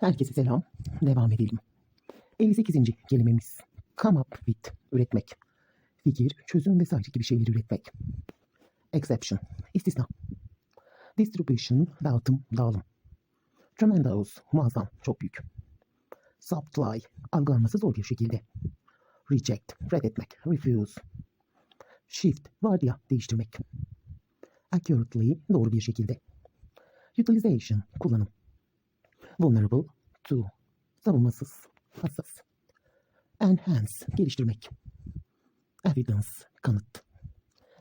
Herkese selam. Devam edelim. 58. kelimemiz. Come up with. Üretmek. Fikir, çözüm vesaire gibi şeyleri üretmek. Exception. istisna. Distribution. Dağıtım, dağılım. Tremendous. Muazzam, çok büyük. Supply. Algılanması zor bir şekilde. Reject. Reddetmek. Refuse. Shift. Vardiya. Değiştirmek. Accurately. Doğru bir şekilde. Utilization. Kullanım. Vulnerable to savunmasız, hassas. Enhance geliştirmek. Evidence kanıt.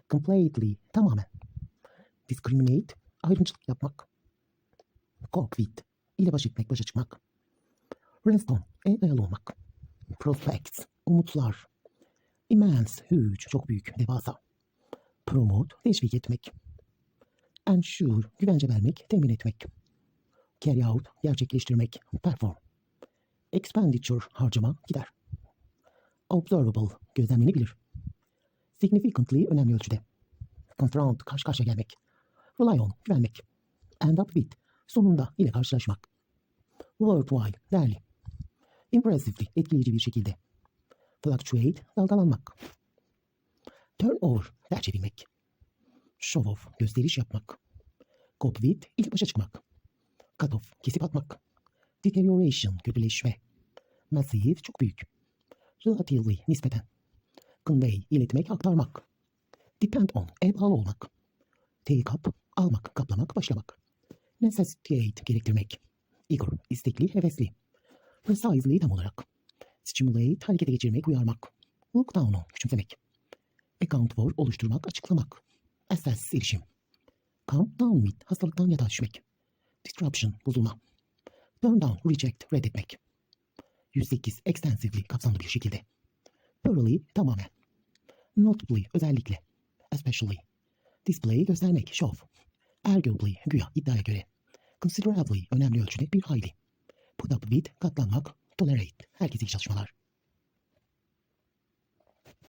Completely tamamen. Discriminate ayrımcılık yapmak. Cope with ile baş etmek, başa çıkmak. Rest on e dayalı olmak. Prospects umutlar. Immense huge çok büyük, devasa. Promote teşvik etmek. Ensure güvence vermek, temin etmek carry out, gerçekleştirmek, perform. Expenditure, harcama, gider. Observable, gözlemlenebilir. Significantly, önemli ölçüde. Confront, karşı karşıya gelmek. Rely on, güvenmek. End up with, sonunda ile karşılaşmak. Worthwhile, değerli. Impressively, etkileyici bir şekilde. Fluctuate, dalgalanmak. Turn over, der çevirmek. Show off, gösteriş yapmak. Cope with, ile başa çıkmak. Cut off, kesip atmak. Deterioration, kötüleşme. Massive, çok büyük. Relatively, nispeten. Convey, iletmek, aktarmak. Depend on, e bağlı olmak. Take up, almak, kaplamak, başlamak. Necessitate, gerektirmek. Eager, istekli, hevesli. Precisely, tam olarak. Stimulate, harekete geçirmek, uyarmak. Look down on, küçümsemek. Account for, oluşturmak, açıklamak. Assess, erişim. Come down with, hastalıktan yatağa düşmek. Disruption, bozulma. Turn down, reject, reddetmek. 108, extensively, kapsamlı bir şekilde. Thoroughly, tamamen. Notably, özellikle. Especially. Display, göstermek, show. Arguably, güya, iddiaya göre. Considerably, önemli ölçüde bir hayli. Put up with, katlanmak. Tolerate, herkese iyi çalışmalar.